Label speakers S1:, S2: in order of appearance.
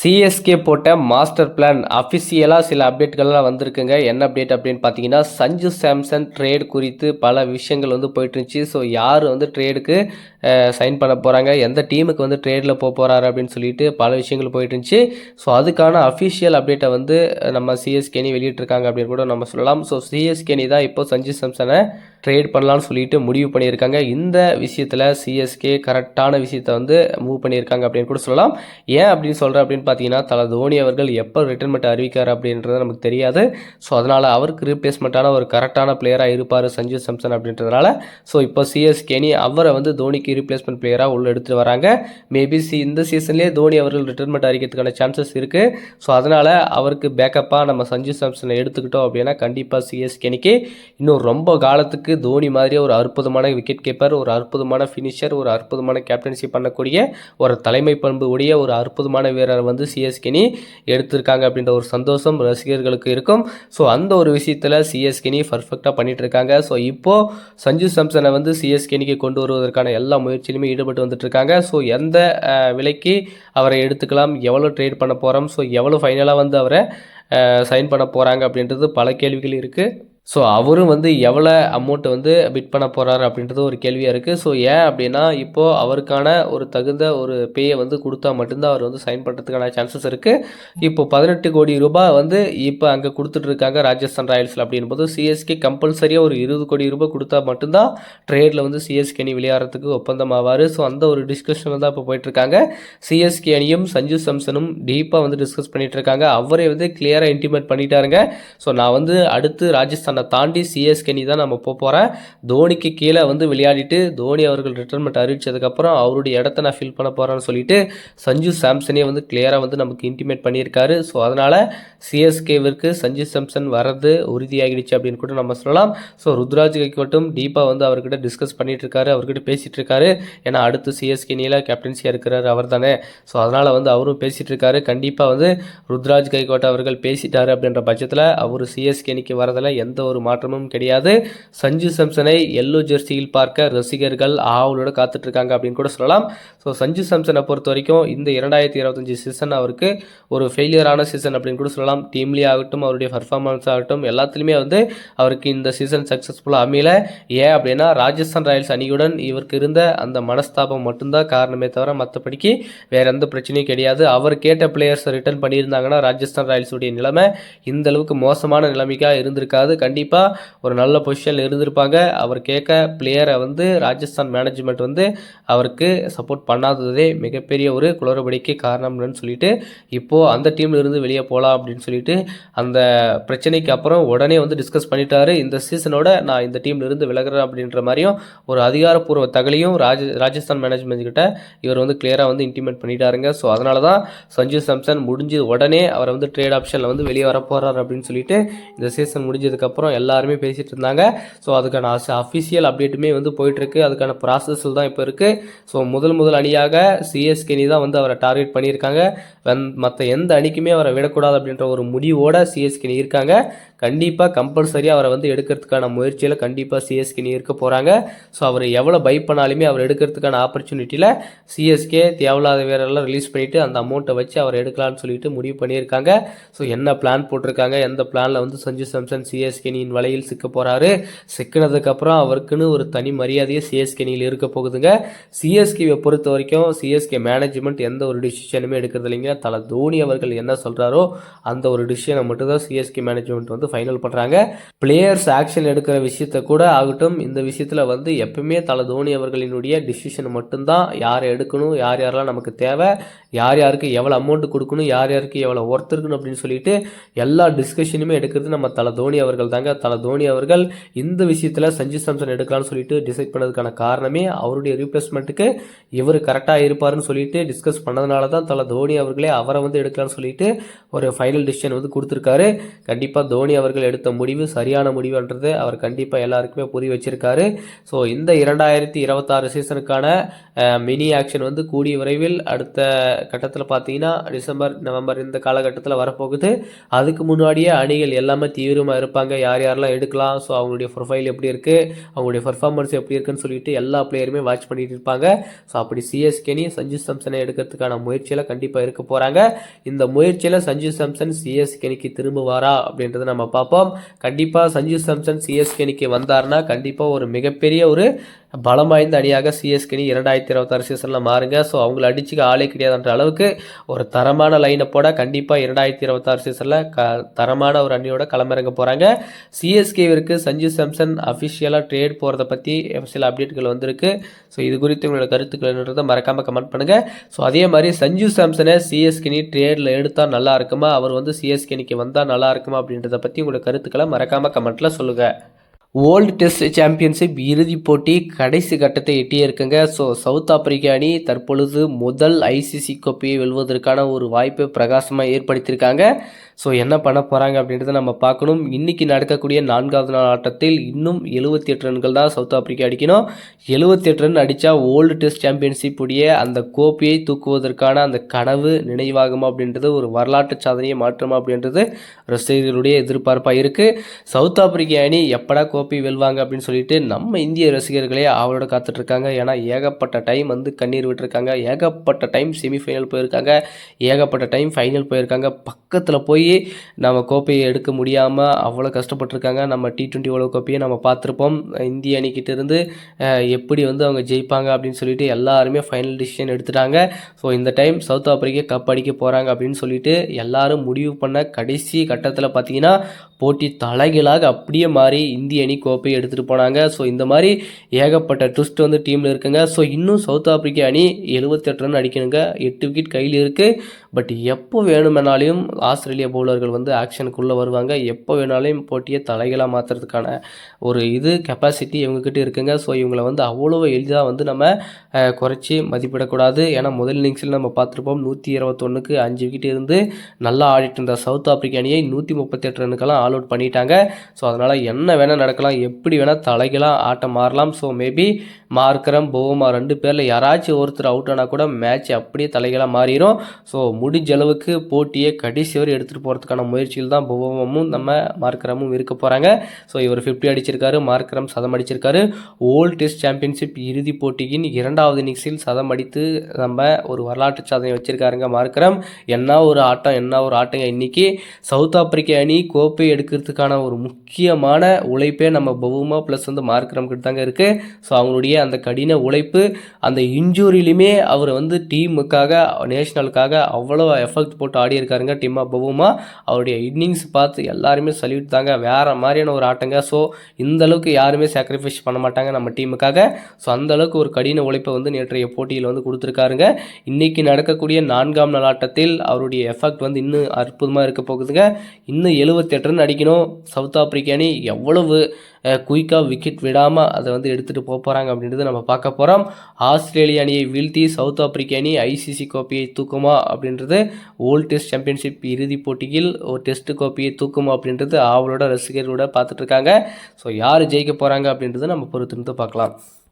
S1: CSK போட்ட master plan அஃபிஷியலாக சில அப்டேட்கள்லாம் வந்திருக்குங்க. என்ன அப்டேட் அப்படின்னு பார்த்தீங்கன்னா சஞ்சு சாம்சன் ட்ரேட் குறித்து பல விஷயங்கள் வந்து போயிட்டுருந்துச்சு. ஸோ யார் வந்து ட்ரேடுக்கு சைன் பண்ண போகிறாங்க எந்த டீமுக்கு வந்து ட்ரேடில் போக போகிறாரு அப்படின்னு சொல்லிட்டு பல விஷயங்கள் போயிட்டுருந்துச்சு. ஸோ அதுக்கான அஃபிஷியல் அப்டேட்டை வந்து நம்ம சிஎஸ்கேனி வெளியிட்டிருக்காங்க அப்படின்னு கூட நம்ம சொல்லலாம். ஸோ சிஎஸ்கேனி தான் இப்போ சஞ்சு சாம்சனை ட்ரேட் பண்ணலாம்னு சொல்லிட்டு முடிவு பண்ணியிருக்காங்க. இந்த விஷயத்தில் சிஎஸ்கே கரெக்டான விஷயத்தை வந்து மூவ் பண்ணியிருக்காங்க அப்படின்னு கூட சொல்லலாம். ஏன் அப்படின்னு சொல்கிறேன் அப்படின்னு பார்த்தீங்கன்னா தல தோனி அவர்கள் எப்போ ரிட்டைர்மெண்ட் அறிவிக்கார் அப்படின்றது நமக்கு தெரியாது. ஸோ அதனால் அவருக்கு ரீப்ளேஸ்மெண்ட்டான ஒரு கரெக்டான பிளேயராக இருப்பார் சஞ்சு சாம்சன் அப்படின்றதுனால. ஸோ இப்போ சிஎஸ்கேனி அவரை வந்து தோனிக்கு ரீப்ளேஸ்மெண்ட் பிளேயராக உள்ள எடுத்துகிட்டு வராங்க. மேபி சி இந்த சீசன்லேயே தோனி அவர்கள் ரிட்டைர்மெண்ட் அறிவிக்கிறதுக்கான சான்சஸ் இருக்குது ஸோ அதனால் அவருக்கு பேக்கப்பாக நம்ம சஞ்சு சாம்சனை எடுத்துக்கிட்டோம் அப்படின்னா கண்டிப்பாக சிஎஸ்கேனிக்கு இன்னும் ரொம்ப காலத்துக்கு தோனி மாதிரி ஒரு அற்புதமான விக்கெட் கீப்பர் ஒரு அற்புதமான ஃபினிஷர் ஒரு அற்புதமான கேப்டன்ஷிப் பண்ணக்கூடிய ஒரு தலைமை பண்பு உடைய ஒரு அற்புதமான வீரர் வந்து சிஎஸ்கேனி எடுத்திருக்காங்க அப்படின்ற ஒரு சந்தோஷம் ரசிகர்களுக்கு இருக்கும். ஸோ அந்த ஒரு விஷயத்தில் சிஎஸ்கேனி பர்ஃபெக்டாக பண்ணிட்டு இருக்காங்க ஸோ இப்போது சஞ்சு சாம்சனை வந்து சிஎஸ்கேனிக்கு கொண்டு வருவதற்கான எல்லா முயற்சியிலுமே ஈடுபட்டு வந்துட்டு இருக்காங்க ஸோ எந்த விலைக்கு அவரை எடுத்துக்கலாம் எவ்வளோ ட்ரேட் பண்ண போகிறோம் ஸோ எவ்வளோ ஃபைனலாக வந்து அவரை சைன் பண்ண போகிறாங்க அப்படின்றது பல கேள்விகள் இருக்குது ஸோ அவரும் வந்து எவ்வளோ அமௌண்ட்டை வந்து பிட் பண்ண போகிறாரு அப்படின்றது ஒரு கேள்வியாக இருக்குது ஸோ ஏன் அப்படின்னா இப்போது அவருக்கான ஒரு தகுந்த ஒரு பேயை வந்து கொடுத்தா மட்டும்தான் அவர் வந்து சைன் பண்ணுறதுக்கான சான்சஸ் இருக்குது இப்போ பதினெட்டு கோடி ரூபாய் வந்து இப்போ அங்கே கொடுத்துட்ருக்காங்க ராஜஸ்தான் ராயல்ஸில் அப்படின்போது சிஎஸ்கே கம்பல்சரியாக ஒரு இருபது கோடி ரூபாய் கொடுத்தா மட்டும்தான் ட்ரேடில் வந்து சிஎஸ்கே அணி விளையாடுறதுக்கு ஒப்பந்தம் ஆவார் ஸோ அந்த ஒரு டிஸ்கஷனில் தான் இப்போ போயிட்டுருக்காங்க சிஎஸ்கே அணியும் சஞ்சு சம்சனும் டீப்பாக வந்து டிஸ்கஸ் பண்ணிகிட்ருக்காங்க இருக்காங்க. அவரே வந்து கிளியராக இன்டிமேட் பண்ணிட்டாருங்க. ஸோ நான் வந்து அடுத்து ராஜஸ்தான் தாண்டி சிஎஸ்கே தான் நம்ம போக போகிறேன் தோனிக்கு கீழே வந்து விளையாடிட்டு தோனி அவர்கள் ரிட்டர்மெண்ட் அறிவிச்சதுக்கப்புறம் அவருடைய இடத்த நான் ஃபில் பண்ண போகிறேன்னு சொல்லிட்டு சஞ்சு சாம்சனே வந்து கிளியராக வந்து நமக்கு இன்டிமேட் பண்ணியிருக்காரு. ஸோ அதனால் சிஎஸ்கேவிற்கு சஞ்சு சாம்சன் வர்றது உறுதியாகிடுச்சு அப்படின்னு கூட நம்ம சொல்லலாம். ஸோ ருத்ராஜ் கைக்கோட்டும் டீப்பாக வந்து அவர்கிட்ட டிஸ்கஸ் பண்ணிட்டு இருக்காரு அவர்கிட்ட பேசிகிட்டு இருக்காரு ஏன்னா அடுத்து சிஎஸ்கே நீல கேப்டன்சியாக இருக்கிறார் அவர் தானே ஸோ அதனால் வந்து அவரும் பேசிகிட்டு இருக்காரு கண்டிப்பாக வந்து ருத்ராஜ் கைகோட்டை அவர்கள் பேசிட்டாரு அப்படின்ற பட்சத்தில் அவர் சிஎஸ்கேனிக்கு வரதில் எந்த ஒரு மாற்றமும் கிடையாது. சஞ்சு சாம்சனை எல்லோ ஜெர்சியில் பார்க்க ரசிகர்கள் ஆவலோட காத்துட்ருக்காங்க அப்படின்னு கூட சொல்லலாம். ஸோ சஞ்சு சாம்சனை பொறுத்த வரைக்கும் இந்த இரண்டாயிரத்தி இருபத்தஞ்சி சீசன் அவருக்கு ஒரு ஃபெயிலியரான சீசன் அப்படின்னு கூட சொல்லலாம். டீம்லேயே ஆகட்டும் அவருடைய பர்ஃபார்மன்ஸ் ஆகட்டும் எல்லாத்துலேயுமே வந்து அவருக்கு இந்த சீசன் சக்ஸஸ்ஃபுல்லாக அமையல. ஏன் அப்படின்னா ராஜஸ்தான் ராயல்ஸ் அணியுடன் இவருக்கு இருந்த அந்த மனஸ்தாபம் மட்டும்தான் காரணமே தவிர மற்றபடிக்கு வேற எந்த பிரச்சனையும் கிடையாது. அவர் கேட்ட பிளேயர்ஸை ரிட்டர்ன் பண்ணியிருந்தாங்கன்னா ராஜஸ்தான் ராயல்ஸுடைய நிலைமை இந்த அளவுக்கு மோசமான நிலைமைக்காக இருந்திருக்காது. கண்டிப்பாக ஒரு நல்ல பொசிஷனில் இருந்திருப்பாங்க. அவர் கேட்க பிளேயரை வந்து ராஜஸ்தான் மேனேஜ்மெண்ட் வந்து அவருக்கு சப்போர்ட் பண்ணாததே மிகப்பெரிய ஒரு குளறுபடிக்கு காரணம்னு சொல்லிட்டு இப்போது அந்த டீம்ல இருந்து வெளியே போகலாம் அப்படின்னு சொல்லிட்டு அந்த பிரச்சனைக்கு அப்புறம் உடனே வந்து டிஸ்கஸ் பண்ணிட்டாரு. இந்த சீசனோட நான் இந்த டீம்ல இருந்து விலகுறேன் அப்படின்ற மாதிரியும் ஒரு அதிகாரப்பூர்வ தகலையும் ராஜ ராஜஸ்தான் மேனேஜ்மெண்ட் கிட்ட இவர் வந்து கிளியராக வந்து இன்டிமேட் பண்ணிட்டாருங்க. ஸோ அதனால தான் சஞ்சு சாம்சன் முடிஞ்சு உடனே அவரை வந்து ட்ரேட் ஆப்ஷனில் வந்து வெளியே வர போகிறார் அப்படின்னு சொல்லிட்டு இந்த சீசன் முடிஞ்சதுக்கப்புறம் அப்புறம் எல்லாருமே பேசிகிட்டு இருந்தாங்க. ஸோ அதுக்கான அஃபிஷியல் அப்டேட்டுமே வந்து போயிட்டுருக்கு. அதுக்கான ப்ராசஸில் தான் இப்போ இருக்குது ஸோ முதல் முதல் அணியாக சிஎஸ்கேனி தான் வந்து அவரை டார்கெட் பண்ணியிருக்காங்க. மற்ற எந்த அணிக்குமே அவரை விடக்கூடாது அப்படின்ற ஒரு முடிவோட சிஎஸ்கேனி இருக்காங்க. கண்டிப்பாக கம்பல்சரியாக அவரை வந்து எடுக்கிறதுக்கான முயற்சியில் கண்டிப்பாக சிஎஸ்கே நீ இருக்க போகிறாங்க ஸோ அவர் எவ்வளோ பை பண்ணாலுமே அவர் எடுக்கிறதுக்கான ஆப்பர்ச்சுனிட்டியில் சிஎஸ்கே தேவையில்லாத வேறெல்லாம் ரிலீஸ் பண்ணிவிட்டு அந்த அமௌண்ட்டை வச்சு அவர் எடுக்கலாம்னு சொல்லிட்டு முடிவு பண்ணியிருக்காங்க. ஸோ என்ன பிளான் போட்டிருக்காங்க? எந்த பிளானில் வந்து சஞ்சு சாம்சன் சிஎஸ்கே நீன் வலையில் சிக்க போகிறாரு சிக்கினதுக்கப்புறம் அவருக்குன்னு ஒரு தனி மரியாதையை சிஎஸ்கே அணியில் இருக்க போகுதுங்க. சிஎஸ்கேவை பொறுத்த வரைக்கும் சிஎஸ்கே மேனேஜ்மெண்ட் எந்த ஒரு டிசிஷனுமே எடுக்கிறது இல்லைங்க. தலை தோனி அவர்கள் என்ன சொல்கிறாரோ அந்த ஒரு டிசிஷனை மட்டும் தான் சிஎஸ்கே மேனேஜ்மெண்ட் வந்து ஃபைனல் பண்ணுறாங்க பிளேயர்ஸ் ஆக்ஷன் எடுக்கிற விஷயத்தை கூட ஆகட்டும் இந்த விஷயத்தில் வந்து எப்பவுமே தலை தோனி அவர்களினுடைய டிசிஷன் மட்டும்தான். யாரை எடுக்கணும் யார் யாரெல்லாம் நமக்கு தேவை யார் யாருக்கு எவ்வளோ அமௌண்ட் கொடுக்கணும் யார் யாருக்கு எவ்வளோ ஒர்த் இருக்கணும் அப்படின்னு சொல்லிட்டு எல்லா டிஸ்கஷனுமே எடுக்கிறது நம்ம தலை தோனி அவர்கள் தாங்க. தலை தோனி அவர்கள் இந்த விஷயத்தில் சஞ்சு சாம்சன் எடுக்கலாம்னு சொல்லிட்டு டிசைட் பண்ணதுக்கான காரணமே அவருடைய ரீப்ளேஸ்மெண்ட்டுக்கு இவர் கரெக்டாக இருப்பார்னு சொல்லிட்டு டிஸ்கஸ் பண்ணதுனால தான் தலை தோனி அவர்களே அவரை வந்து எடுக்கலாம்னு சொல்லிட்டு ஒரு ஃபைனல் டிசிஷன் வந்து கொடுத்துருக்காரு. கண்டிப்பாக தோனி அவர்கள் எடுத்த முடிவு சரியான முடிவுன்றது அவர் கண்டிப்பாக எல்லாருக்குமே புரிய வச்சிருக்காரு. ஸோ இந்த இரண்டாயிரத்தி இருபத்தாறு சீசனுக்கான மினி ஆக்ஷன் வந்து கூடிய விரைவில் அடுத்த கட்டத்தில் பார்த்தீங்கன்னா டிசம்பர் நவம்பர் இந்த காலகட்டத்தில் வரப்போகுது. அதுக்கு முன்னாடியே அணிகள் எல்லாமே தீவிரமாக இருப்பாங்க. யார் யாரெல்லாம் எடுக்கலாம் ஸோ அவங்களுடைய ப்ரொஃபைல் எப்படி இருக்குது அவங்களுடைய பர்ஃபார்மன்ஸ் எப்படி இருக்குன்னு சொல்லிட்டு எல்லா பிளேயருமே வாட்ச் பண்ணிட்டு இருப்பாங்க. ஸோ அப்படி சிஎஸ்கேனி சஞ்சு சாம்சனை எடுக்கிறதுக்கான முயற்சியில் கண்டிப்பாக இருக்க போகிறாங்க இந்த முயற்சியில் சஞ்சு சாம்சன் சிஎஸ்கேனிக்கு திரும்புவாரா அப்படின்றத நம்ம பார்ப்போம். கண்டிப்பாக சஞ்சு சாம்சன் சிஎஸ்கே இன்னைக்கு வந்தார்னா கண்டிப்பாக ஒரு மிகப்பெரிய ஒரு பலம் வாய்ந்த அணியாக சிஎஸ்கேனி இரண்டாயிரத்தி இருபத்தாறு சீசனில் மாறுங்க. ஸோ அவங்கள அடிச்சுக்க ஆளே கிடையாதுன்ற அளவுக்கு ஒரு தரமான லைனப்போட கண்டிப்பாக இரண்டாயிரத்தி இருபத்தாறு சீசனில் க தரமான ஒரு அணியோட களமிறங்க போகிறாங்க சிஎஸ்கேவிற்கு சஞ்சு சாம்சன் அஃபிஷியலாக ட்ரேட் போகிறத பற்றி சில அப்டேட்டுகள் வந்திருக்கு. ஸோ இது குறித்து உங்களோட கருத்துக்கள் என்னன்றதை மறக்காமல் கமெண்ட் பண்ணுங்கள் ஸோ அதே மாதிரி சஞ்சு சாம்சனை சிஎஸ்கேனி ட்ரேடில் எடுத்தால் நல்லா இருக்குமா? அவர் வந்து சிஎஸ்கேனிக்கு வந்தால் நல்லா இருக்குமா அப்படின்றத பற்றி உங்களோட கருத்துக்களை மறக்காமல் கமெண்ட்டில் சொல்லுங்கள் வேர்ல்டு டெஸ்ட் சாம்பியன்ஷிப் இறுதிப் போட்டி கடைசி கட்டத்தை எட்டியே இருக்குங்க. ஸோ சவுத் ஆப்பிரிக்கா அணி தற்பொழுது முதல் ஐசிசி கோப்பையை வெல்வதற்கான ஒரு வாய்ப்பை பிரகாசமாக ஏற்படுத்தியிருக்காங்க. ஸோ என்ன பண்ண போகிறாங்க அப்படின்றத நம்ம பார்க்கணும். இன்றைக்கி நடக்கக்கூடிய நான்காவது நாள் ஆட்டத்தில் இன்னும் எழுபத்தி எட்டு ரன்கள் தான் சவுத் ஆப்பிரிக்கா அடிக்கணும். எழுபத்தி எட்டு ரன் அடித்தா வேர்ல்டு டெஸ்ட் சாம்பியன்ஷிப் உடைய அந்த கோப்பையை தூக்குவதற்கான அந்த கனவு நினைவாகுமா அப்படின்றது ஒரு வரலாற்று சாதனையை மாற்றுமா அப்படின்றது ரசிகர்களுடைய எதிர்பார்ப்பாக இருக்குது சவுத் ஆப்பிரிக்கா அணி எப்படா கோப்பை வெல்வாங்க அப்படின்னு சொல்லிட்டு நம்ம இந்திய ரசிகர்களே அவளோட காத்துட்ருக்காங்க. ஏன்னா ஏகப்பட்ட டைம் வந்து கண்ணீர் விட்டுருக்காங்க. ஏகப்பட்ட டைம் செமிஃபைனல் போயிருக்காங்க. ஏகப்பட்ட டைம் ஃபைனல் போயிருக்காங்க. பக்கத்தில் போய் நம்ம கோப்பையை எடுக்க முடியாமல் அவ்வளோ கஷ்டப்பட்டிருக்காங்க. நம்ம டி ட்வெண்ட்டி உலக கோப்பையை நம்ம பார்த்துருப்போம். இந்திய அணிக்கிட்ட இருந்து எப்படி வந்து அவங்க ஜெயிப்பாங்க அப்படின்னு சொல்லிட்டு எல்லாருமே ஃபைனல் டிசிஷன் எடுத்துட்டாங்க. ஸோ இந்த டைம் சவுத் ஆப்பிரிக்கா கப் அடிக்க போகிறாங்க அப்படின்னு சொல்லிட்டு எல்லாரும் முடிவு பண்ண கடைசி கட்டத்தில் பார்த்தீங்கன்னா போட்டி தலைகளாக அப்படியே மாறி இந்திய அணி கோப்பையை எடுத்துகிட்டு போனாங்க. ஸோ இந்த மாதிரி ஏகப்பட்ட ட்விஸ்ட் வந்து டீமில் இருக்குங்க. ஸோ இன்னும் சவுத் ஆப்பிரிக்கா அணி எழுபத்தெட்டு ரன் அடிக்கணுங்க. எட்டு விக்கெட் கையில் இருக்குது பட் எப்போ வேணுமெனாலையும் ஆஸ்திரேலிய பவுலர்கள் வந்து ஆக்ஷனுக்குள்ளே வருவாங்க. எப்போ வேணாலும் போட்டியை தலைகளாக மாற்றுறதுக்கான ஒரு இது கெப்பாசிட்டி இவங்கக்கிட்ட இருக்குங்க. ஸோ இவங்களை வந்து அவ்வளோ எளிதாக வந்து நம்ம குறைச்சி மதிப்பிடக்கூடாது. ஏன்னா முதல் இன்னிங்ஸில் நம்ம பார்த்துருப்போம் நூற்றி இருபத்தொன்னுக்கு அஞ்சு விக்கெட் இருந்து நல்லா ஆடிட்டு இருந்த சவுத் ஆப்பிரிக்க அணியை நூற்றி முப்பத்தெட்டு ரன்னுக்கெல்லாம் ஆல் அவுட் பண்ணிட்டாங்க. ஸோ அதனால் என்ன வேணால் நடக்கலாம். எப்படி வேணால் தலைகளாக ஆட்டம் மாறலாம். ஸோ மேபி மார்க்கரம் போமா ரெண்டு பேரில் யாராச்சும் ஒருத்தர் அவுட் ஆனால் கூட மேட்ச் அப்படியே தலைகளாக மாறிடும் ஸோ முடிஞ்ச அளவுக்கு போட்டியை கடைசி வரை எடுத்துகிட்டு போகிறதுக்கான முயற்சியில் தான் புவமும் நம்ம மார்க்கரமும் இருக்க போகிறாங்க ஸோ இவர் ஃபிஃப்டி அடிச்சிருக்காரு மார்க்கரம் சதம் அடிச்சிருக்காரு. ஓல்ட் டெஸ்ட் சாம்பியன்ஷிப் இறுதிப் போட்டியின் இரண்டாவது இன்னிங்ஸில் சதம் அடித்து நம்ம ஒரு வரலாற்று சாதனை வச்சிருக்காருங்க மார்க்கரம் என்ன ஒரு ஆட்டம் என்ன ஒரு ஆட்டங்க இன்னைக்கு? சவுத் ஆப்பிரிக்க அணி கோப்பை எடுக்கிறதுக்கான ஒரு முக்கியமான உழைப்பே நம்ம பவுமா ப்ளஸ் வந்து மார்க்கரம் கிட்ட தாங்க இருக்குது ஸோ அவங்களுடைய அந்த கடின உழைப்பு அந்த இன்ஜூரியிலுமே அவர் வந்து டீமுக்காக நேஷனலுக்காக அவ்வளோ அவ்வளோ எஃபெக்ட் போட்டு ஆடி இருக்காருங்க பவுமா அவருடைய இன்னிங்ஸ் பார்த்து எல்லாருமே சல்யூட் தாங்க. வேறு மாதிரியான ஒரு ஆட்டங்க. ஸோ இந்த அளவுக்கு யாருமே சாக்ரிஃபைஸ் பண்ண மாட்டாங்க நம்ம டீமுக்காக ஸோ அந்த அளவுக்கு ஒரு கடின உழைப்பை வந்து நேற்றைய போட்டியில் வந்து கொடுத்துருக்காருங்க. இன்றைக்கி நடக்கக்கூடிய நான்காம் நாள் ஆட்டத்தில் அவருடைய எஃபெக்ட் வந்து இன்னும் அற்புதமாக இருக்க போகுதுங்க. இன்னும் எழுபத்தெட்டு ரன் அடிக்கணும். சவுத் ஆப்பிரிக்க அணி எவ்வளவு குயிக்காக விக்கெட் விடாமல் அதை வந்து எடுத்துகிட்டு போக போகிறாங்க அப்படின்றத நம்ம பார்க்க போகிறோம் ஆஸ்திரேலிய அணியை வீழ்த்தி சவுத் ஆப்பிரிக்க அணி ஐசிசி கோப்பையை தூக்குமா அப்படின்றது ஓல்டு டெஸ்ட் சாம்பியன்ஷிப் இறுதிப் போட்டியில் ஒரு டெஸ்ட் கோப்பையை தூக்குமா அப்படின்றது அவளோட ரசிகர்களோட பார்த்துட்ருக்காங்க ஸோ யார் ஜெயிக்க போகிறாங்க அப்படின்றத நம்ம பொறுத்திருந்து பார்க்கலாம்.